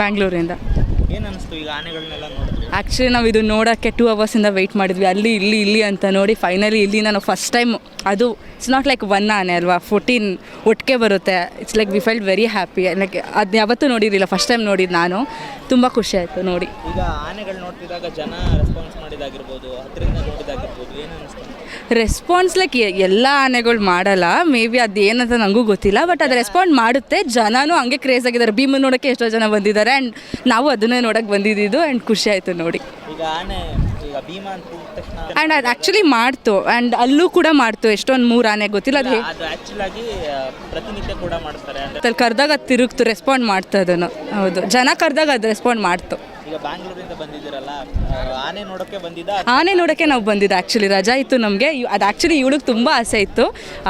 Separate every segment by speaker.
Speaker 1: ಬ್ಯಾಂಗ್ಳೂರಿಂದ.
Speaker 2: ಏನು ಅನಿಸ್ತು ಈಗ ಆನೆಗಳನ್ನೆಲ್ಲ ನೋಡಿದ್ರಿ?
Speaker 1: ಆ್ಯಕ್ಚುಲಿ ನಾವು ಇದು ನೋಡೋಕ್ಕೆ ಟೂ ಅವರ್ಸಿಂದ ವೆಯ್ಟ್ ಮಾಡಿದ್ವಿ. ಅಲ್ಲಿ ಇಲ್ಲಿ ಇಲ್ಲಿ ಅಂತ ನೋಡಿ ಫೈನಲಿ ಇಲ್ಲಿ ನಾನು ಫಸ್ಟ್ ಟೈಮ್ ಅದು ಇಟ್ಸ್ ನಾಟ್ ಲೈಕ್ ಒನ್ ಆನೆ ಅಲ್ವಾ? ಫೋರ್ಟೀನ್ ಒಟ್ಟಿಗೆ ಬರುತ್ತೆ. It's like we felt very happy like ಅದು ಯಾವತ್ತೂ ನೋಡಿರಲಿಲ್ಲ. ಫಸ್ಟ್ ಟೈಮ್ ನೋಡಿದ್ದು ನಾನು. ತುಂಬ ಖುಷಿ ಆಯಿತು ನೋಡಿ.
Speaker 2: ಈಗ ಆನೆಗಳು ನೋಡ್ತಿದ್ದಾಗ ಜನ ರೆಸ್ಪಾನ್ಸ್ ಮಾಡಿದಾಗಿರ್ಬೋದು ಹತ್ತಿರದಿಂದ ನೋಡಿದಾಗಿರ್ಬೋದು. ಏನು ಅನಿಸ್ತು
Speaker 1: ರೆಸ್ಪಾನ್ಸ್ ಲೈಕ್ ಎಲ್ಲ ಆನೆಗಳು ಮಾಡಲ್ಲ. ಮೇ ಬಿ ಅದು ಏನಂತ ನನಗೂ ಗೊತ್ತಿಲ್ಲ ಬಟ್ ಅದು ರೆಸ್ಪಾಂಡ್ ಮಾಡುತ್ತೆ. ಜನನೂ ಹಂಗೆ ಕ್ರೇಜ್ ಆಗಿದ್ದಾರೆ. ಭೀಮ್ ನೋಡೋಕ್ಕೆ ಎಷ್ಟೋ ಜನ ಬಂದಿದ್ದಾರೆ ಆ್ಯಂಡ್ ನಾವು ಅದನ್ನೇ ನೋಡೋಕ್ಕೆ ಬಂದಿದ್ದು ಆ್ಯಂಡ್ ಖುಷಿ ಆಯಿತು ನೋಡಿ. ಆ್ಯಂಡ್ ಅದು ಆ್ಯಕ್ಚುಲಿ ಮಾಡ್ತು ಆ್ಯಂಡ್ ಅಲ್ಲೂ ಕೂಡ ಮಾಡ್ತು. ಎಷ್ಟೊಂದು ಮೂರು ಆನೆ ಗೊತ್ತಿಲ್ಲ. ಅದು
Speaker 2: ಪ್ರತಿನಿತ್ಯ
Speaker 1: ಕರೆದಾಗ ಅದು ತಿರುಗ್ತು ರೆಸ್ಪಾಂಡ್ ಮಾಡ್ತು ಅದನ್ನು. ಹೌದು. ಜನ ಕರೆದಾಗ ಅದು ರೆಸ್ಪಾಂಡ್ ಮಾಡ್ತು.
Speaker 2: ಈಗ ಬ್ಯಾಂಗ್ಳೂರಿಂದ ಬಂದಿದ್ದೀರಲ್ಲ ಆನೆ ನೋಡೋಕ್ಕೆ ಬಂದಿದ್ದ?
Speaker 1: ಆನೆ ನೋಡೋಕ್ಕೆ ನಾವು ಬಂದಿದ್ದು ಆ್ಯಕ್ಚುಲಿ ರಜಾ ಇತ್ತು ನಮಗೆ. ಅದು ಆ್ಯಕ್ಚುಲಿ ಇವಳಿಗೆ ತುಂಬ ಆಸೆ ಇತ್ತು.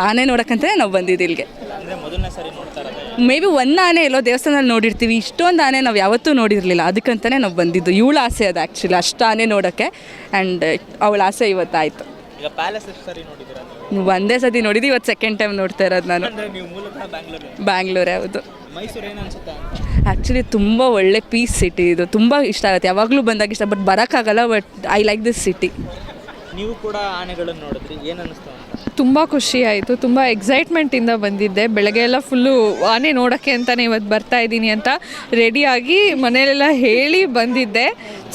Speaker 1: ಆನೆ ನೋಡೋಕ್ಕಂತಲೇ ನಾವು ಬಂದಿದ್ದು ಇಲ್ಲಿಗೆ
Speaker 2: ಅಂದರೆ ಮೊದಲನೇ ಸರಿ ನೋಡ್ತಾರೆ
Speaker 1: ಮೇ ಬಿ ಒಂದು ಆನೆ ಎಲ್ಲೋ ದೇವಸ್ಥಾನದಲ್ಲಿ ನೋಡಿರ್ತೀವಿ. ಇಷ್ಟೊಂದು ಆನೆ ನಾವು ಯಾವತ್ತೂ ನೋಡಿರಲಿಲ್ಲ. ಅದಕ್ಕಂತಲೇ ನಾವು ಬಂದಿದ್ದು. ಇವಳ ಆಸೆ ಅದು ಆ್ಯಕ್ಚುಲಿ ಅಷ್ಟು ಆನೆ ನೋಡೋಕ್ಕೆ ಆ್ಯಂಡ್ ಅವಳ ಆಸೆ ಇವತ್ತಾಯಿತು.
Speaker 2: ಈಗ ಪ್ಯಾಲೇಸ್ ಎಷ್ಟು ಸರಿ ನೋಡಿದ್ದೀರಾ ನೀವು?
Speaker 1: ಒಂದೇ ಸತಿ ನೋಡಿದ್ದು ಇವತ್ತು ಸೆಕೆಂಡ್ ಟೈಮ್ ನೋಡ್ತಾ ಇರೋದು ನಾನು.
Speaker 2: ನೀವು ಮೂಲತಃ ಬ್ಯಾಂಗ್ಳೂರೇ
Speaker 1: ಹೌದು.
Speaker 2: ಮೈಸೂರು ಏನು ಅನ್ಸುತ್ತೆ?
Speaker 1: ಆ್ಯಕ್ಚುಲಿ ತುಂಬ ಒಳ್ಳೆ ಪೀಸ್ ಸಿಟಿ ಇದು. ತುಂಬ ಇಷ್ಟ ಆಗುತ್ತೆ. ಯಾವಾಗಲೂ ಬಂದಾಗ ಇಷ್ಟ ಬಟ್ ಬರೋಕ್ಕಾಗಲ್ಲ but I like this city
Speaker 2: ನೀವು ಕೂಡ ಆನೆಗಳನ್ನು ನೋಡಿದ್ರಿ. ಏನು ಅನ್ನಿಸ್ತು
Speaker 3: ತುಂಬ ಖುಷಿ ಆಯಿತು ತುಂಬ ಎಕ್ಸೈಟ್ಮೆಂಟಿಂದ ಬಂದಿದ್ದೆ. ಬೆಳಗ್ಗೆ ಎಲ್ಲ ಫುಲ್ಲು ಆನೆ ನೋಡೋಕ್ಕೆ ಅಂತಲೇ ಇವತ್ತು ಬರ್ತಾ ಇದ್ದೀನಿ ಅಂತ ರೆಡಿಯಾಗಿ ಮನೆಯಲ್ಲೆಲ್ಲ ಹೇಳಿ ಬಂದಿದ್ದೆ.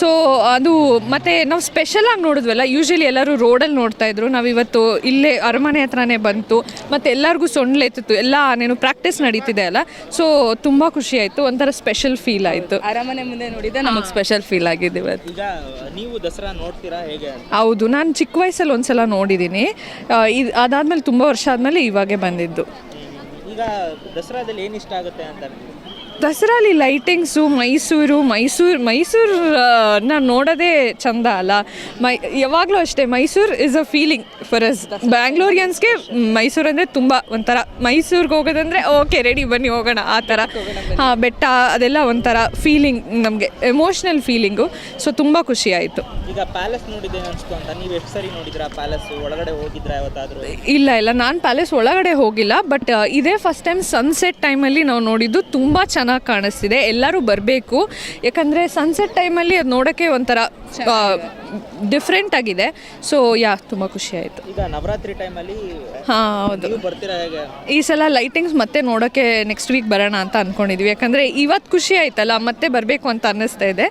Speaker 3: ಸೊ ಅದು ಮತ್ತು ನಾವು ಸ್ಪೆಷಲಾಗಿ ನೋಡಿದ್ವಲ್ಲ ಯೂಶ್ವಲಿ ಎಲ್ಲರೂ ರೋಡಲ್ಲಿ ನೋಡ್ತಾಯಿದ್ರು ನಾವು ಇವತ್ತು ಇಲ್ಲೇ ಅರಮನೆ ಹತ್ರನೇ ಬಂತು. ಮತ್ತು ಎಲ್ಲರಿಗೂ ಸೊಂಡ್ಲೆತ್ತಿತ್ತು ಎಲ್ಲ ಆನೆನು ಪ್ರಾಕ್ಟೀಸ್ ನಡೀತಿದೆ ಅಲ್ಲ. ಸೊ ತುಂಬ ಖುಷಿ ಆಯಿತು. ಒಂಥರ ಸ್ಪೆಷಲ್ ಫೀಲ್ ಆಯಿತು.
Speaker 1: ಅರಮನೆ ಮುಂದೆ ನೋಡಿದ್ರೆ ನಮಗೆ ಸ್ಪೆಷಲ್ ಫೀಲ್ ಆಗಿದೆ ಇವತ್ತು.
Speaker 2: ಈಗ ನೀವು ದಸರಾ ನೋಡ್ತೀರಾ ಹೇಗೆ
Speaker 3: ಹೌದು ನಾನು ಚಿಕ್ಕ ವಯಸ್ಸಲ್ಲಿ ಒಂದ್ಸಲ ನೋಡಿದ್ದೀನಿ ಇದು ಅದಾದಮೇಲೆ ತುಂಬ ವರ್ಷ ಆದಮೇಲೆ ಇವಾಗೆ ಬಂದಿದ್ದು.
Speaker 2: ಈಗ ದಸರಾದಲ್ಲಿ ಏನು ಇಷ್ಟ ಆಗುತ್ತೆ ಅಂತ
Speaker 3: ದಸರಾಲಿ ಲೈಟಿಂಗ್ಸು ಮೈಸೂರು ಮೈಸೂರು ಮೈಸೂರನ್ನ ನಾನು ನೋಡೋದೇ ಚಂದ ಅಲ್ಲ? ಮೈ ಯಾವಾಗಲೂ ಅಷ್ಟೇ Mysuru is a feeling for us ಬ್ಯಾಂಗ್ಳೂರಿಯನ್ಸ್ಗೆ Mysuru ಅಂದರೆ ತುಂಬ ಒಂಥರ. ಮೈಸೂರಿಗೆ ಹೋಗೋದಂದರೆ ಓಕೆ ರೆಡಿ ಬನ್ನಿ ಹೋಗೋಣ ಆ ಥರ. ಹಾಂ ಬೆಟ್ಟ ಅದೆಲ್ಲ ಒಂಥರ ಫೀಲಿಂಗ್ ನಮಗೆ ಎಮೋಷ್ನಲ್ ಫೀಲಿಂಗು ಸೊ ತುಂಬ ಖುಷಿ ಆಯಿತು.
Speaker 2: ಈಗ ಪ್ಯಾಲೇಸ್ ನೋಡಿದ್ದೇನೆ ಅನ್ಸ್ತು ಅಂತ. ನೀವು ಎಷ್ಟು ಸರಿ ನೋಡಿದ್ರ ಪ್ಯಾಲೇಸ್? ಒಳಗಡೆ ಹೋಗಿದ್ರಾ ಯಾವತ್ತಾದ್ರೂ?
Speaker 3: ಇಲ್ಲ ಇಲ್ಲ. ನಾನು ಪ್ಯಾಲೇಸ್ ಒಳಗಡೆ ಹೋಗಿಲ್ಲ, ಬಟ್ ಇದೇ ಫಸ್ಟ್ ಟೈಮ್ ಸನ್ಸೆಟ್ ಟೈಮಲ್ಲಿ ನಾವು ನೋಡಿದ್ದು ತುಂಬ ಚೆನ್ನಾಗಿ ಕಾಣಿಸ್ತಿದೆ. ಎಲ್ಲರೂ ಬರಬೇಕು. ಯಾಕಂದರೆ ಸನ್ಸೆಟ್ ಟೈಮಲ್ಲಿ ಅದು ನೋಡೋಕ್ಕೆ ಒಂಥರ ಡಿಫ್ರೆಂಟ್ ಆಗಿದೆ. ಸೊ ಯಾ ತುಂಬ ಖುಷಿ ಆಯಿತು.
Speaker 2: ಈಗ ನವರಾತ್ರಿ ಟೈಮಲ್ಲಿ
Speaker 3: ಹಾಂ ಹೌದು.
Speaker 2: ನೀವು ಬರ್ತೀರಾ ಹೇಗೆ?
Speaker 3: ಈ ಸಲ ಲೈಟಿಂಗ್ಸ್ ಮತ್ತೆ ನೋಡೋಕ್ಕೆ ನೆಕ್ಸ್ಟ್ ವೀಕ್ ಬರೋಣ ಅಂತ ಅಂದ್ಕೊಂಡಿದ್ವಿ ಯಾಕಂದರೆ ಇವತ್ತು ಖುಷಿ ಆಯ್ತಲ್ಲ ಮತ್ತೆ ಬರಬೇಕು ಅಂತ ಅನ್ನಿಸ್ತಾ ಇದೆ.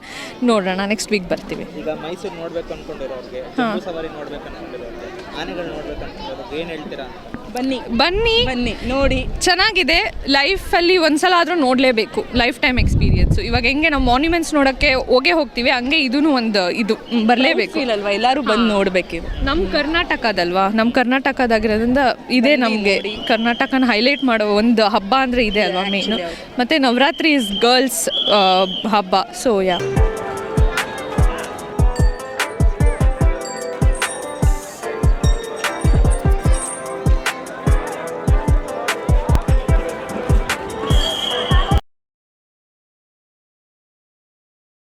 Speaker 3: ನೋಡೋಣ ನೆಕ್ಸ್ಟ್ ವೀಕ್ ಬರ್ತೀವಿ.
Speaker 2: ಈಗ ಮೈಸೂರು ನೋಡ್ಬೇಕು ಅನ್ಕೊಂಡಿರೋರಿಗೆ ಸವಾರಿ ನೋಡ್ಬೇಕು ಅನ್ಕೊಂಡಿರೋರಿಗೆ ಆನೆಗಳು ನೋಡ್ಬೇಕು ಅನ್ಕೊಂಡಿರೋರಿಗೆ ಏನು ಹೇಳ್ತೀರಾ?
Speaker 1: ಬನ್ನಿ.
Speaker 3: ಬನ್ನಿ.
Speaker 1: ಬನ್ನಿ ನೋಡಿ.
Speaker 3: ಚೆನ್ನಾಗಿದೆ. ಲೈಫಲ್ಲಿ ಒಂದ್ಸಲ ಆದರೂ ನೋಡಲೇಬೇಕು. ಲೈಫ್ ಟೈಮ್ ಎಕ್ಸ್ಪೀರಿಯನ್ಸು ಇವಾಗ ಹೆಂಗೆ ನಾವು ಮಾನ್ಯುಮೆಂಟ್ಸ್ ನೋಡೋಕ್ಕೆ ಹೋಗೇ ಹೋಗ್ತೀವಿ ಹಂಗೆ ಇದೂ ಒಂದು ಇದು. ಬರಲೇಬೇಕು.
Speaker 1: ಫೀಲ್ ಅಲ್ವಾ? ಎಲ್ಲರೂ ಬಂದು ನೋಡಬೇಕಿದು
Speaker 3: ನಮ್ಮ ಕರ್ನಾಟಕದಲ್ವಾ? ನಮ್ಮ ಕರ್ನಾಟಕದಾಗಿರೋದ್ರಿಂದ ಇದೇ ನಮಗೆ. ಕರ್ನಾಟಕನ ಹೈಲೈಟ್ ಮಾಡೋ ಒಂದು ಹಬ್ಬ ಅಂದರೆ ಇದೆ ಅಲ್ವಾ ಮೇನ್ ಮತ್ತು ನವರಾತ್ರಿ ಇಸ್ ಗರ್ಲ್ಸ್ ಹಬ್ಬ. So yeah